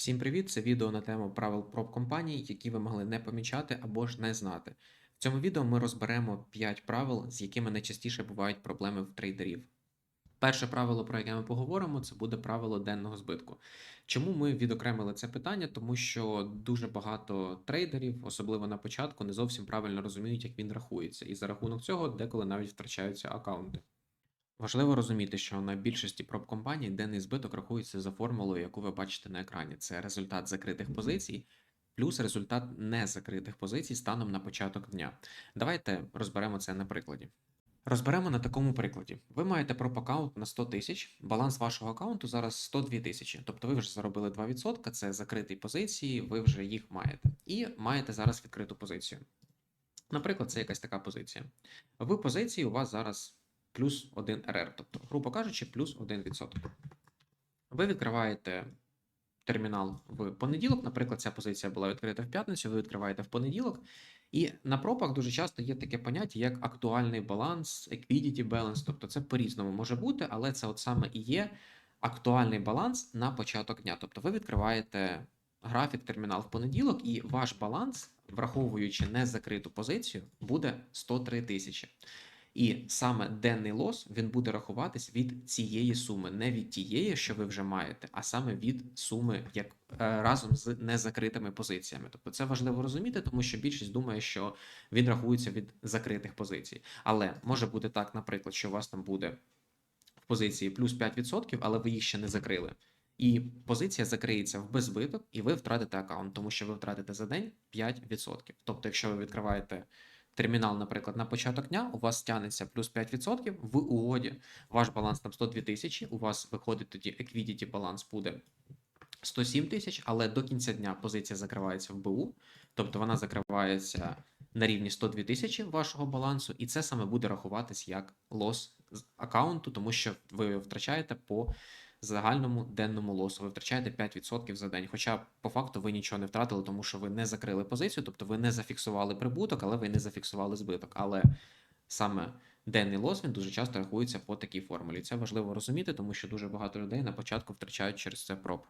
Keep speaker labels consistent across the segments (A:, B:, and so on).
A: Всім привіт! Це відео на тему правил проб компаній, які ви могли не помічати або ж не знати. В цьому відео ми розберемо 5 правил, з якими найчастіше бувають проблеми в трейдерів. Перше правило, про яке ми поговоримо, це буде правило денного збитку. Чому ми відокремили це питання? Тому що дуже багато трейдерів, особливо на початку, не зовсім правильно розуміють, як він рахується, і за рахунок цього деколи навіть втрачаються аккаунти. Важливо розуміти, що на більшості проб компаній денний збиток рахується за формулою, яку ви бачите на екрані. Це результат закритих позицій плюс результат незакритих позицій станом на початок дня. Давайте розберемо це на прикладі. Розберемо на такому прикладі. Ви маєте проб аккаунт на 100 тисяч, баланс вашого аккаунту зараз 102 тисячі. Тобто ви вже заробили 2%, це закриті позиції, ви вже їх маєте. І маєте зараз відкриту позицію. Наприклад, це якась така позиція. В позиції у вас зараз плюс 1 РР, тобто, грубо кажучи, плюс 1%. Ви відкриваєте термінал в понеділок. Наприклад, ця позиція була відкрита в п'ятницю, ви відкриваєте в понеділок. І на пропах дуже часто є таке поняття, як актуальний баланс, equidity balance, тобто це по-різному може бути, але це от саме і є актуальний баланс на початок дня. Тобто ви відкриваєте графік термінал в понеділок, і ваш баланс, враховуючи незакриту позицію, буде 103 тисячі. І саме денний лос він буде рахуватись від цієї суми, не від тієї, що ви вже маєте, а саме від суми, як е, разом з незакритими позиціями. Тобто це важливо розуміти, тому що більшість думає, що він рахується від закритих позицій. Але може бути так, наприклад, що у вас там буде в позиції плюс 5%, але ви їх ще не закрили. І позиція закриється в беззбиток, і ви втратите аккаунт, тому що ви втратите за день 5%. Тобто, якщо ви відкриваєте термінал, наприклад, на початок дня, у вас тягнеться плюс 5% в угоді. Ваш баланс там 102 тисячі, у вас виходить тоді equidity баланс буде 107 тисяч, але до кінця дня позиція закривається в БУ, тобто вона закривається на рівні 102 тисячі вашого балансу, і це саме буде рахуватись як лос з аккаунту, тому що ви втрачаєте по загальному денному лосу. Ви втрачаєте 5% за день. Хоча по факту ви нічого не втратили, тому що ви не закрили позицію, тобто ви не зафіксували прибуток, але ви не зафіксували збиток. Але саме денний лос він дуже часто рахується по такій формулі. Це важливо розуміти, тому що дуже багато людей на початку втрачають через це проб.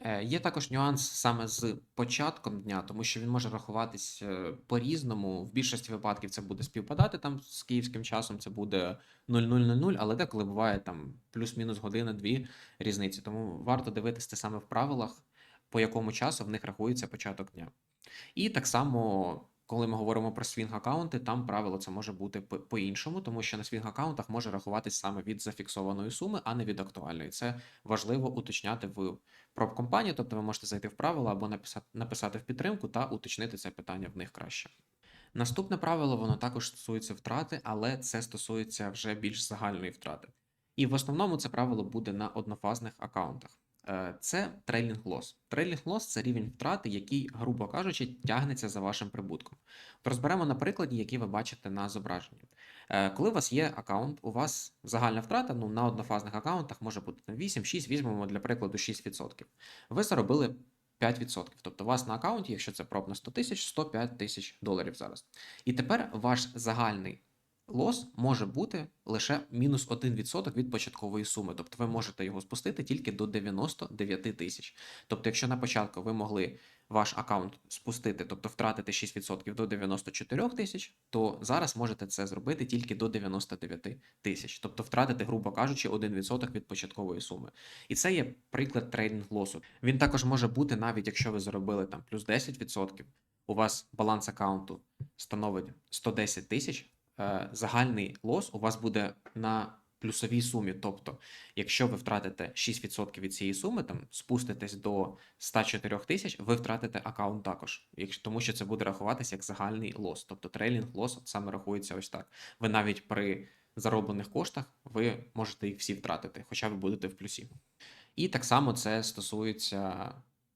A: Е, Є також нюанс саме з початком дня, тому що він може рахуватись е, по-різному. В більшості випадків це буде співпадати там з київським часом, це буде 0000, але деколи буває там плюс-мінус година-дві різниці. Тому варто дивитися це саме в правилах, по якому часу в них рахується початок дня. І так само, коли ми говоримо про свінг-аккаунти, там правило це може бути по- по-іншому, тому що на свінг-аккаунтах може рахуватись саме від зафіксованої суми, а не від актуальної. Це важливо уточняти в проб компанії, тобто ви можете зайти в правила або написати, написати в підтримку та уточнити це питання в них краще. Наступне правило, воно також стосується втрати, але це стосується вже більш загальної втрати. І в основному це правило буде на однофазних аккаунтах. Е, Це трейлінг лос. Трейлінг лос це рівень втрати, який, грубо кажучи, тягнеться за вашим прибутком. Розберемо на прикладі, який ви бачите на зображенні. Е, Коли у вас є аккаунт, у вас загальна втрата ну, на однофазних аккаунтах може бути 8-6, візьмемо для прикладу 6%. Ви заробили 5%. Тобто у вас на аккаунті, якщо це проб на 100 тисяч, 105 тисяч доларів зараз. І тепер ваш загальний лос може бути лише мінус 1% від початкової суми. Тобто ви можете його спустити тільки до 99 тисяч. Тобто, якщо на початку ви могли ваш аккаунт спустити, тобто втратити 6% до 94 тисяч, то зараз можете це зробити тільки до 99 тисяч. Тобто втратити, грубо кажучи, 1% від початкової суми. І це є приклад трейдинг лосу. Він також може бути, навіть якщо ви заробили там плюс 10%, у вас баланс аккаунту становить 110 тисяч, загальний лос у вас буде на плюсовій сумі. Тобто, якщо ви втратите 6% від цієї суми, там спуститесь до 104 тисяч, ви втратите аккаунт також, якщо тому що це буде рахуватися як загальний лос. Тобто трейлінг лос саме рахується ось так. Ви навіть при зароблених коштах ви можете їх всі втратити, хоча ви будете в плюсі. І так само це стосується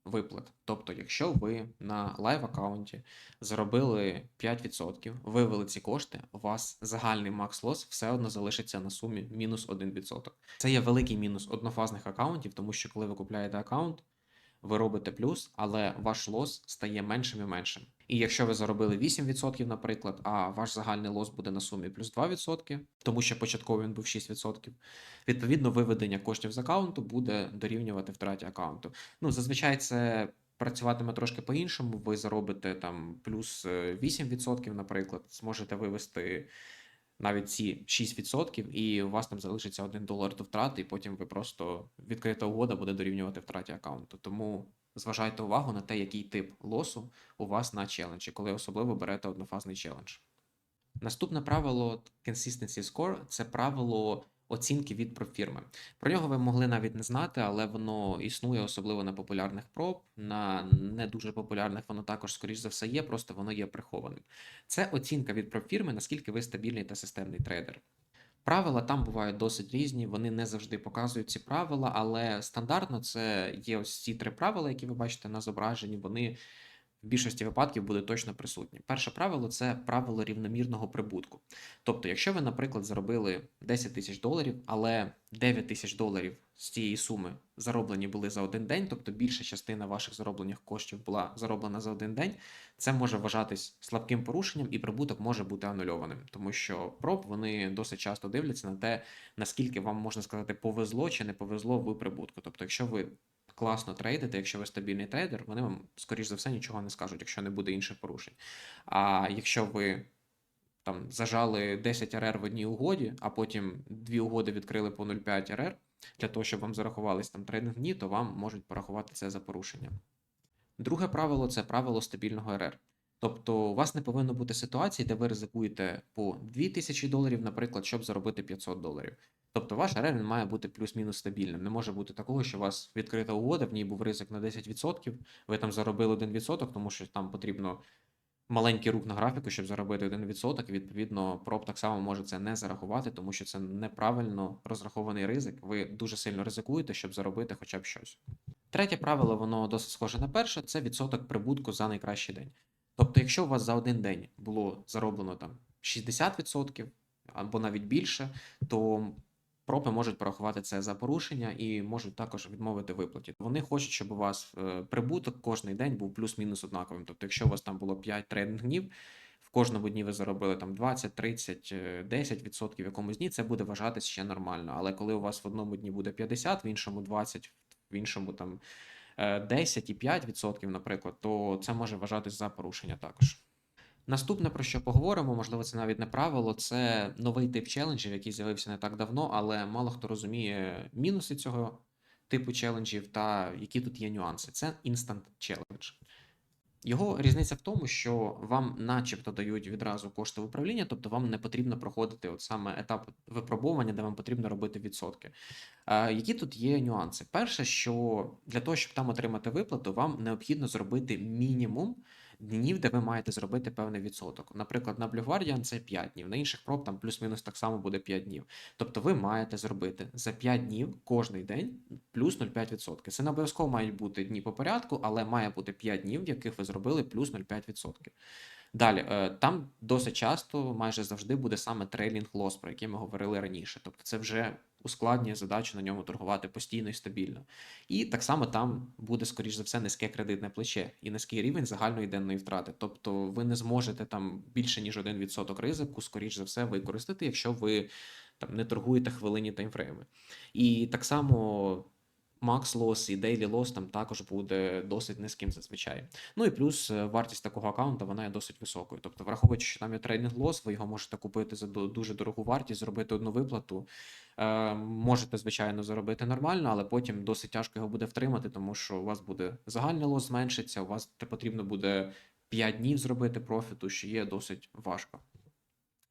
A: виплат. Тобто, якщо ви на лайв аккаунті заробили 5%, вивели ці кошти, у вас загальний макс лос все одно залишиться на сумі мінус 1%. Це є великий мінус однофазних аккаунтів, тому що коли ви купляєте аккаунт, ви робите плюс, але ваш лос стає меншим і меншим. І якщо ви заробили 8%, наприклад, а ваш загальний лос буде на сумі плюс 2%, тому що початково він був 6%, відповідно, виведення коштів з аккаунту буде дорівнювати втраті аккаунту. Ну, зазвичай це працюватиме трошки по-іншому. Ви заробите там плюс е, 8%, наприклад, зможете вивести навіть ці 6%, і у вас там залишиться 1 долар до втрати, і потім ви просто відкрита угода буде дорівнювати втраті аккаунту. Тому зважайте увагу на те, який тип лосу у вас на челенджі, коли особливо берете однофазний челендж. Наступне правило Consistency Score – це правило оцінки від профірми. Про нього ви могли навіть не знати, але воно існує особливо на популярних проб, на не дуже популярних воно також, скоріш за все, є, просто воно є прихованим. Це оцінка від профірми, наскільки ви стабільний та системний трейдер. Правила там бувають досить різні, вони не завжди показують ці правила, але стандартно це є ось ці три правила, які ви бачите на зображенні. Вони в більшості випадків будуть точно присутні. Перше правило це правило рівномірного прибутку. Тобто, якщо ви, наприклад, заробили 10 тисяч доларів, але 9 тисяч доларів з цієї суми зароблені були за один день, тобто більша частина ваших зароблених коштів була зароблена за один день, це може вважатись слабким порушенням, і прибуток може бути анульованим, тому що проб вони досить часто дивляться на те, наскільки вам можна сказати повезло чи не повезло в прибутку. Тобто, якщо ви класно трейдите, якщо ви стабільний трейдер, вони вам, скоріш за все, нічого не скажуть, якщо не буде інших порушень. А якщо ви там зажали 10 РР в одній угоді, а потім дві угоди відкрили по 0,5 РР, для того, щоб вам зарахувались там трейдинг дні, то вам можуть порахувати це за порушення. Друге правило це правило стабільного РР. Тобто у вас не повинно бути ситуації, де ви ризикуєте по 2000 доларів, наприклад, щоб заробити 500 доларів. Тобто ваш РР має бути плюс-мінус стабільним. Не може бути такого, що у вас відкрита угода, в ній був ризик на 10%, ви там заробили 1%, тому що там потрібно маленький рух на графіку, щоб заробити 1%, і відповідно проб так само може це не зарахувати, тому що це неправильно розрахований ризик. Ви дуже сильно ризикуєте, щоб заробити хоча б щось. Третє правило, воно досить схоже на перше, це відсоток прибутку за найкращий день. Тобто, якщо у вас за один день було зароблено там 60% або навіть більше, то пропи можуть порахувати це за порушення і можуть також відмовити виплаті. Вони хочуть, щоб у вас е, прибуток кожний день був плюс-мінус однаковим. Тобто, якщо у вас там було 5 трейдинг днів, в кожному дні ви заробили там 20, 30, е, 10% в якомусь дні, це буде вважатись ще нормально. Але коли у вас в одному дні буде 50, в іншому 20, в іншому там е, 10 і 5%, наприклад, то це може вважатись за порушення також. Наступне, про що поговоримо, можливо, це навіть не правило, це новий тип челенджів, який з'явився не так давно, але мало хто розуміє мінуси цього типу челенджів та які тут є нюанси. Це інстант Challenge. Його різниця в тому, що вам начебто дають відразу кошти в управління, тобто вам не потрібно проходити от саме етап випробування, де вам потрібно робити відсотки. Е, які тут є нюанси? Перше, що для того, щоб там отримати виплату, вам необхідно зробити мінімум днів, де ви маєте зробити певний відсоток. Наприклад, на Blue Guardian це 5 днів, на інших проб там плюс-мінус так само буде 5 днів. Тобто ви маєте зробити за 5 днів кожний день плюс 0,5%. Це не обов'язково мають бути дні по порядку, але має бути 5 днів, в яких ви зробили плюс 0,5%. Далі, е, там досить часто, майже завжди буде саме трейлінг лос, про який ми говорили раніше. Тобто це вже ускладнює задачу на ньому торгувати постійно і стабільно. І так само там буде, скоріш за все, низьке кредитне плече і низький рівень загальної денної втрати. Тобто ви не зможете там більше ніж 1% ризику, скоріш за все, використати, якщо ви там не торгуєте хвилинні таймфрейми. І так само. Max Loss і Daily Loss там також буде досить низьким зазвичай. Ну і плюс е, вартість такого аккаунта вона є досить високою. Тобто, враховуючи, що там є трейдинг лос, ви його можете купити за ду- дуже дорогу вартість, зробити одну виплату. Е, можете, звичайно, заробити нормально, але потім досить тяжко його буде втримати, тому що у вас буде загальний лос зменшиться, у вас потрібно буде 5 днів зробити профіту, що є досить важко.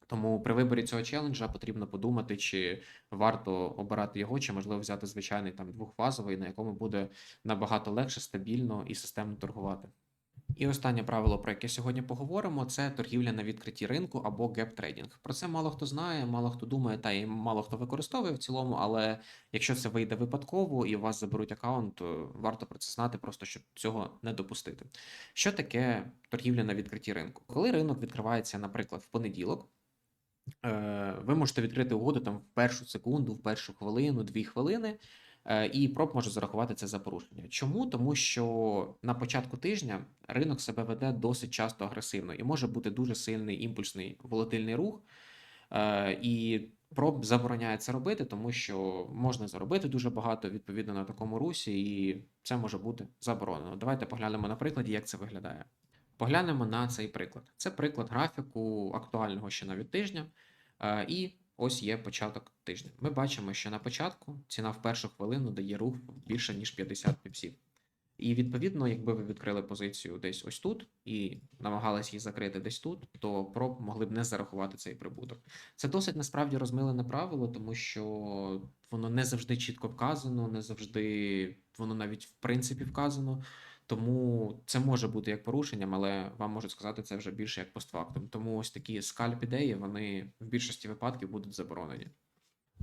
A: Тому при виборі цього челенджа потрібно подумати, чи варто обирати його, чи можливо взяти звичайний там двохфазовий, на якому буде набагато легше, стабільно і системно торгувати. І останнє правило, про яке сьогодні поговоримо, це торгівля на відкритті ринку або геп трейдинг. Про це мало хто знає, мало хто думає, та й мало хто використовує в цілому. Але якщо це вийде випадково і у вас заберуть аккаунт, варто про це знати, просто щоб цього не допустити. Що таке торгівля на відкритті ринку? Коли ринок відкривається, наприклад, в понеділок. Е, ви можете відкрити угоду там в першу секунду, в першу хвилину, дві хвилини. Е, І проб може зарахувати це за порушення. Чому? Тому що на початку тижня ринок себе веде досить часто агресивно і може бути дуже сильний імпульсний волатильний рух. Е, І проб забороняє це робити, тому що можна заробити дуже багато відповідно на такому русі, і це може бути заборонено. Давайте поглянемо на прикладі, як це виглядає. Поглянемо на цей приклад. Це приклад графіку актуального ще навіть тижня. Е, І ось є початок тижня. Ми бачимо, що на початку ціна в першу хвилину дає рух більше ніж 50 піпсів. І відповідно, якби ви відкрили позицію десь ось тут і намагались її закрити десь тут, то проб могли б не зарахувати цей прибуток. Це досить насправді розмилене правило, тому що воно не завжди чітко вказано, не завжди воно навіть в принципі вказано. Тому це може бути як порушенням, але вам можуть сказати це вже більше як постфактум. Тому ось такі скальп-ідеї вони в більшості випадків будуть заборонені.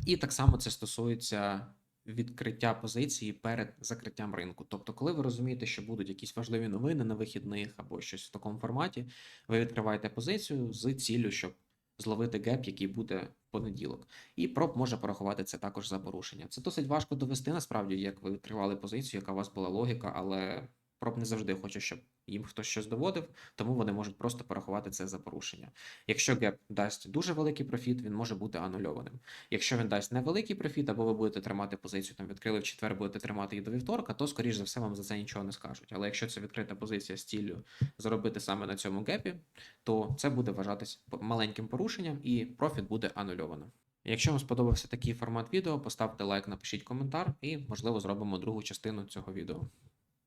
A: І так само це стосується відкриття позиції перед закриттям ринку. Тобто, коли ви розумієте, що будуть якісь важливі новини на вихідних або щось в такому форматі, ви відкриваєте позицію з ціллю, щоб зловити геп, який буде в понеділок. І проб може порахувати це також за порушення. Це досить важко довести, насправді, як ви відкривали позицію, яка у вас була логіка, але проб не завжди хоче, щоб їм хтось щось доводив, тому вони можуть просто порахувати це за порушення. Якщо геп дасть дуже великий профіт, він може бути анульованим. Якщо він дасть невеликий профіт, або ви будете тримати позицію, там відкрили в четвер, будете тримати її до вівторка, то скоріш за все вам за це нічого не скажуть. Але якщо це відкрита позиція з ціллю заробити саме на цьому гепі, то це буде вважатись маленьким порушенням і профіт буде анульовано. Якщо вам сподобався такий формат відео, поставте лайк, напишіть коментар і, можливо, зробимо другу частину цього відео.